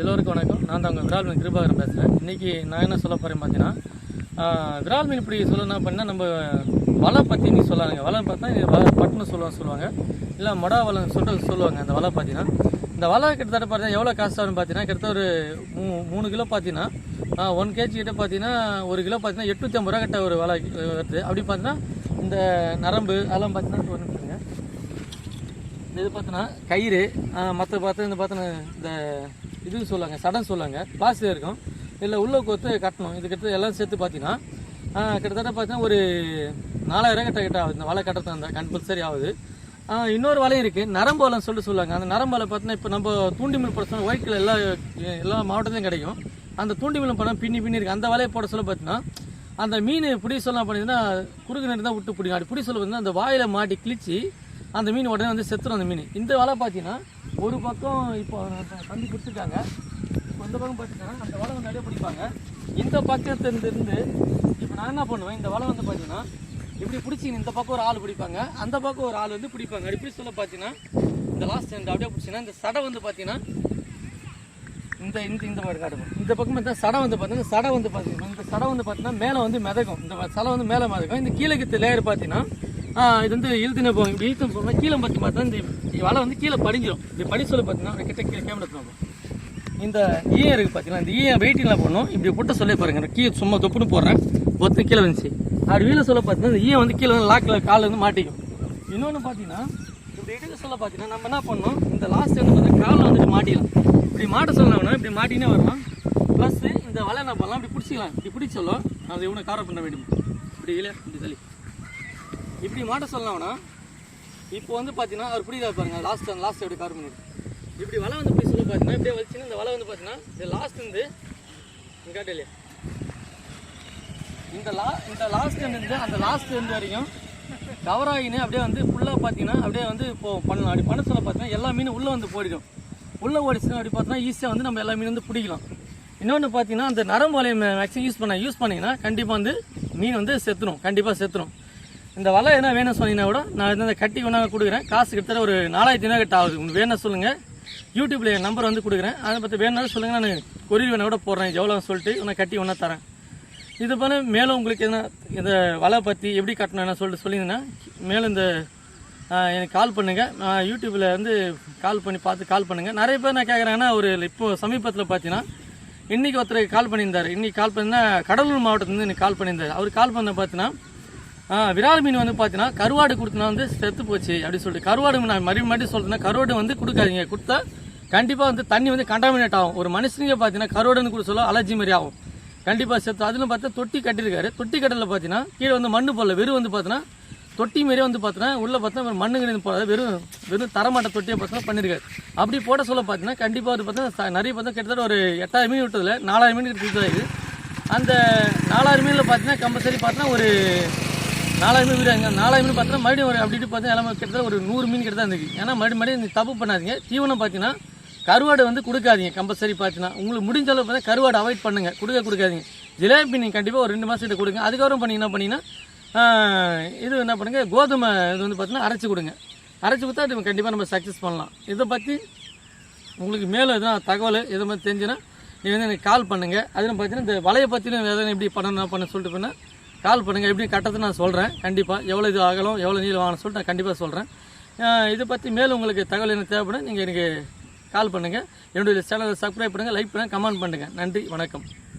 எல்லோருக்கும் வணக்கம். நான் தான் உங்கள் விரால் மீன் கிருபாகரன் பேசுகிறேன் இன்றைக்கி நான் என்ன சொல்ல போகிறேன் பார்த்தீங்கன்னா விரால் மீன் இப்படி சொல்லணும் அப்படின்னா நம்ம வலை பற்றி நீ சொல்லாங்க வலை பார்த்தா இது வலை பட்டுன்னு சொல்லுவாங்க சொல்லுவாங்க. இல்லை மொடா வலை சொல்லிட்டு சொல்லுவாங்க அந்த வலை பார்த்தீங்கன்னா. இந்த வலை கிட்டத்தட்ட பார்த்தீங்கன்னா எவ்வளோ காசு ஆகும் பார்த்தீங்கன்னா கிட்டத்தட்ட ஒரு மூ மூணு கிலோ பார்த்தீங்கன்னா ஒன் கேஜி கிட்ட பார்த்தீங்கன்னா ஒரு கிலோ பார்த்தீங்கன்னா எட்நூற்றி ஐம்பது ரூபா கிட்ட ஒரு வலை வருது. அப்படி பார்த்தீங்கன்னா இந்த நரம்பு அதெல்லாம் பார்த்தீங்கன்னா ஒரு இந்த இது பார்த்தோன்னா கயிறு மற்ற பார்த்து இந்த பார்த்தோன்னா இந்த இதுன்னு சொல்லுவாங்க சடன் சொல்லுவாங்க. பிளாஸ்டிக் இருக்கும். இல்லை உள்ள கோத்து கட்டணும். இது கிட்ட எல்லாம் சேர்த்து பார்த்தீங்கன்னா கிட்டத்தட்ட பார்த்தீங்கன்னா ஒரு நாலாயிரம் கிட்ட கிட்ட ஆகுது. இந்த வலை கட்டத்தை அந்த கம்பல்சரி ஆகுது. இன்னொரு வலையும் இருக்குது நரம்பு வலைன்னு சொல்லிட்டு சொல்லுவாங்க. அந்த நரம்பு வலை பார்த்தீங்கன்னா இப்போ நம்ம தூண்டி மில் போட சொல்ல ஒயிட் கலர் எல்லா எல்லா மாவட்டத்திலும் கிடைக்கும். அந்த தூண்டி மில் படம் பின்னி பின்னி இருக்குது அந்த வலையை போட சொல்ல பார்த்தீங்கன்னா அந்த மீன் பிடி சொல்ல பண்ணிங்கன்னா குறுக்கு நேரம் தான் விட்டு பிடிக்கும். அப்படி பிடி சொல்ல பார்த்தீங்கன்னா அந்த வாயில மாட்டி கிழிச்சு அந்த மீன் உடனே வந்து செத்துடும் அந்த மீன். இந்த வலை பார்த்தீங்கன்னா ஒரு பக்கம் இப்போ தம்பி கொடுத்துருக்காங்க. இப்போ இந்த பக்கம் பார்த்தீங்கன்னா அந்த வலை வந்து நிறைய பிடிப்பாங்க. இந்த பக்கத்துலேருந்து இப்போ நான் என்ன பண்ணுவேன்? இந்த வலை வந்து பார்த்தீங்கன்னா இப்படி பிடிச்சிங்க இந்த பக்கம் ஒரு ஆள் பிடிப்பாங்க. அந்த பக்கம் ஒரு ஆள் வந்து பிடிப்பாங்க. எப்படி சொல்ல பார்த்தீங்கன்னா இந்த லாஸ்ட் இந்த அப்படியே பிடிச்சிங்கன்னா இந்த சடை வந்து பார்த்தீங்கன்னா இந்த இந்த இந்த மாதிரி காட்டுவோம் இந்த பக்கம் பார்த்தா சடை வந்து பார்த்தீங்கன்னா சடை வந்து பார்த்தீங்கன்னா இந்த சடை வந்து பார்த்தீங்கன்னா மேலே வந்து மிதக்கும். இந்த சடை வந்து மேலே மிதக்கும். இந்த கீழே கித்த லேயர் பார்த்தீங்கன்னா இது வந்து இழுத்துனே போகும். இப்படி இழுத்து போகும் கீழே பார்த்து பார்த்தா இந்த வலை வந்து கீழே படிஞ்சிடும் இப்படி படி சொல்ல பார்த்தீங்கன்னா கிட்ட கீழே கேமரா போகும் இந்த ஈயம் இருக்குது பார்த்தீங்கன்னா இந்த ஈயம் வெயிட்டிங்லாம் போடணும். இப்படி போட்ட சொல்லி பாருங்க கீழே சும்மா தொப்புன்னு போடுறேன். ஒத்து கீழே வந்துச்சு அப்படி வீல சொல்ல பார்த்தீங்கன்னா இந்த ஈயம் வந்து கீழே வந்து லாக்கில் காலில் வந்து மாட்டிக்கும். இன்னொன்று பார்த்தீங்கன்னா இப்படி இடையில சொல்ல பார்த்தீங்கன்னா நம்ம என்ன பண்ணணும் இந்த லாஸ்ட் வந்து பார்த்தீங்கன்னா காலில் வந்துட்டு மாட்டிக்கலாம் இப்படி மாட்ட சொல்லணும்னா இப்படி மாட்டினே வரலாம். ப்ளஸ் இந்த வலை என்ன பண்ணலாம் இப்படி பிடிச்சிக்கலாம். இப்படி பிடிச்ச சொல்ல அது இவனை கார பண்ண வேண்டும்? இப்படி இல்லை இப்படி சொல்லி. இப்படி மாட்ட சொல்லலாம்னா இப்போ வந்து பார்த்தீங்கன்னா அவர் பிடிக்கா பாருங்க லாஸ்ட் லாஸ்ட் எப்படி கார் பண்ணிருக்கு இப்படி வலை வந்து இப்படி சொல்ல பார்த்தீங்கன்னா இப்படியே வச்சுன்னா இந்த வலை வந்து பார்த்தீங்கன்னா இந்த லாஸ்ட் வந்து இங்க இல்லையா? இந்த லா இந்த லாஸ்ட் இருந்து அந்த லாஸ்ட் இருந்து வரைக்கும் கவர் ஆகினு அப்படியே வந்து ஃபுல்லாக பார்த்தீங்கன்னா அப்படியே வந்து இப்போ பண்ணலாம். அப்படி பண்ண சொல்ல பார்த்தீங்கன்னா எல்லா மீனும் உள்ளே வந்து போயிடும். உள்ளே ஓடிச்சுன்னா அப்படி பார்த்தீங்கன்னா ஈஸியாக வந்து நம்ம எல்லா மீனும் வந்து பிடிக்கலாம். இன்னொன்று பார்த்தீங்கன்னா அந்த நரம்பு வலையை மேக்ஸிமம் யூஸ் பண்ண யூஸ் பண்ணிங்கன்னா கண்டிப்பாக வந்து மீன் வந்து செத்துடும் கண்டிப்பாக செத்துடும் இந்த வலை என்ன வேணும் சொன்னீங்கன்னா கூட நான் இந்த கட்டி ஒன்றா கொடுக்குறேன். காசு கிட்டத்தட்ட ஒரு நாலாயிரத்தி ஐநூறு கிட்ட ஆகுது. உங்களுக்கு வேணும் சொல்லுங்கள் யூடியூப்பில் என் நம்பர் வந்து கொடுக்குறேன். அதை பற்றி வேணும்னாலும் சொல்லுங்கள் நான் கொரியர் வேணால் கூட போடுறேன். எவ்வளோ சொல்லிட்டு நான் கட்டி ஒன்றா தரேன். இது போல் மேலும் உங்களுக்கு என்ன இந்த வலை பற்றி எப்படி கட்டணும் என்ன சொல்லிட்டு சொல்லிங்கன்னா மேலும் இந்த எனக்கு கால் பண்ணுங்கள் நான் யூடியூப்பில் வந்து கால் பண்ணி பார்த்து கால் பண்ணுங்கள் நிறைய பேர் நான் கேட்குறேன்னா ஒரு இப்போ சமீபத்தில் பார்த்தீங்கன்னா இன்றைக்கி ஒருத்தருக்கு கால் பண்ணியிருந்தார். இன்றைக்கி கால் பண்ணினா கடலூர் மாவட்டத்துலேருந்து எனக்கு கால் பண்ணியிருந்தார். அவர் கால் பண்ண பார்த்தீங்கன்னா விரால் மீன் வந்து பார்த்தீங்கன்னா கருவாடு கொடுத்தனா வந்து செத்து போச்சு அப்படி சொல்லிட்டு. கருவாடு நான் மறுபடியும் மறுபடியும் சொல்கிறேன்னா கருவாடு வந்து கொடுக்காதீங்க. கொடுத்தா கண்டிப்பாக வந்து தண்ணி வந்து கண்டாமினேட் ஆகும். ஒரு மனுஷனுக்கு பார்த்தீங்கன்னா கருவாடுன்னு கூட சொல்ல அலர்ஜி மாதிரி ஆகும். கண்டிப்பாக செத்து அதிலும் பார்த்தா தொட்டி கட்டியிருக்காரு. தொட்டி கட்டலில் பார்த்தீங்கன்னா கீழே வந்து மண்ணு போடல. வெறும் வந்து பார்த்தீங்கன்னா தொட்டி மாரியே வந்து பார்த்தீங்கன்னா உள்ளே பார்த்தா மண்ணுங்க போகாது வெறும் வெறும் தரமாட்ட தொட்டியை பார்த்தீங்கன்னா பண்ணியிருக்காரு. அப்படி போட சொல்ல பார்த்தீங்கன்னா கண்டிப்பாக வந்து பார்த்தீங்கன்னா நிறைய பார்த்தா கிட்டத்தட்ட ஒரு எட்டாயிரம் மீன் விட்டதில்ல நாலாயிரம் மீன் கிட்ட அந்த நாலாயிரம் மீனில் பார்த்தீங்கன்னா கம்பல்சரி பார்த்தீங்கன்னா ஒரு நாலாயிரம் மீன் விடுறாங்க நாலாயிரம் மீன் பார்த்தா மறுபடியும் ஒரு அப்படி இப்படி பார்த்தா எல்லாமே கிட்டத்தட்ட ஒரு நூறு மீன் கிட்ட தான் இருக்குது ஏன்னா மறுபடியும் மறுபடியும் தப்பு பண்ணாதீங்க. தீவனம் பார்த்தீங்கன்னா கருவாடு வந்து கொடுக்காதீங்க. கம்பல்சரி பார்த்தீங்கன்னா உங்களுக்கு முடிஞ்ச அளவு பார்த்தா கருவாடு அவாய்ட் பண்ணுங்க. கொடுக்க கொடுக்காதீங்க. ஜிலேபி நீங்கள் கண்டிப்பாக ஒரு ரெண்டு மாதம் கொடுங்க. அதுக்கப்புறம் பண்ணி என்ன பண்ணிங்கன்னா இது என்ன பண்ணுங்கள் கோதுமை இது வந்து பார்த்தீங்கன்னா அரைச்சி கொடுங்க. அரைச்சி கொடுத்தா இது கண்டிப்பாக நம்ம சக்ஸஸ் பண்ணலாம். இதை பற்றி உங்களுக்கு மேலே எதுவும் தகவல் எதை மாதிரி தெரிஞ்சுன்னா நீங்கள் வந்து எனக்கு கால் பண்ணுங்கள் அதுவும் பார்த்தீங்கன்னா இந்த வலையை பற்றியும் எதனா எப்படி பண்ணணும் பண்ண சொல்லிட்டு போனால் கால் பண்ணுங்கள் எப்படி கட்டத்தை நான் சொல்கிறேன் கண்டிப்பாக எவ்வளோ இது ஆகலாம் எவ்வளோ நீளம் வாங்கணும் சொல்லிட்டு நான் கண்டிப்பாக சொல்கிறேன் இதை பற்றி மேலும் உங்களுக்கு தகவல் எனக்கு தேவைப்படும் நீங்கள் எனக்கு கால் பண்ணுங்கள் என்னுடைய சேனலை சப்ஸ்கிரைப் பண்ணுங்கள் லைக் பண்ணுங்கள் கமெண்ட் பண்ணுங்கள் நன்றி வணக்கம்.